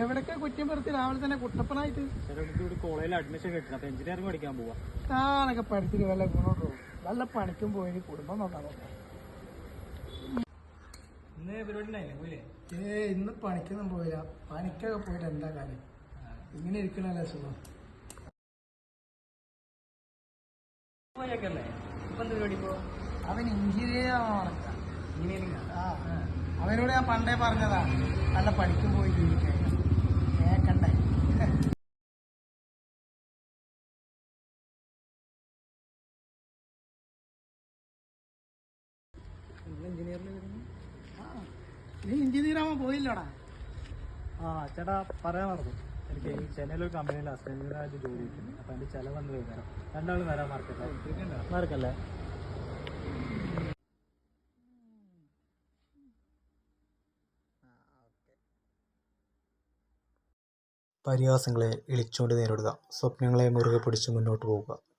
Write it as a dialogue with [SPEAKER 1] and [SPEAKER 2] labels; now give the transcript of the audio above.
[SPEAKER 1] എവിടൊക്കെ കുറ്റം പറത്തി രാവിലെ തന്നെ കുട്ടപ്പനായിട്ട്?
[SPEAKER 2] കോളേജിൽ അഡ്മിഷൻ കിട്ടണം. അപ്പൊ എഞ്ചിനീയറിംഗ് പഠിക്കാൻ പോവാ.
[SPEAKER 1] താനൊക്കെ പഠിച്ചിട്ട് വല്ല ഗുണോട്ടോ വല്ല പണിക്കും പോയി കുടുംബം നോക്കാൻ നോക്കാം. ഏ ഇന്ന് പണിക്കൊന്നും പോയില്ല. പണിക്കൊക്കെ പോയിട്ട് എന്താ കാര്യം? ഇങ്ങനെ ഇരിക്കണല്ലേ സുഖം. അവൻ എഞ്ചിനീയർ
[SPEAKER 2] എഞ്ചിനീയറിംഗ്
[SPEAKER 1] ആ. അവനോട് ഞാൻ പണ്ടേ പറഞ്ഞതാ. നല്ല പഠിക്കും പോയി ജീവിക്കാൻ. കേക്കണ്ടേ? നീ ആവാൻ പോയില്ലടാ.
[SPEAKER 2] ആ ചേട്ടാ പറയാൻ മറന്നു. എനിക്ക് ചെന്നൈയിലൊരു കമ്പനിയിൽ അസിസ്റ്റന്റായിട്ട് ജോലി കിട്ടും. അപ്പൊ എന്റെ ചെലവ് വന്നു കഴിഞ്ഞാൽ രണ്ടാളും വരാൻ മാർക്കറ്റ് മാർക്കല്ലേ?
[SPEAKER 3] പരിഹാസങ്ങളെ ഇളിച്ചുകൊണ്ട് നേരിടുക. സ്വപ്നങ്ങളെ മുറുകെ പിടിച്ച് മുന്നോട്ട് പോവുക.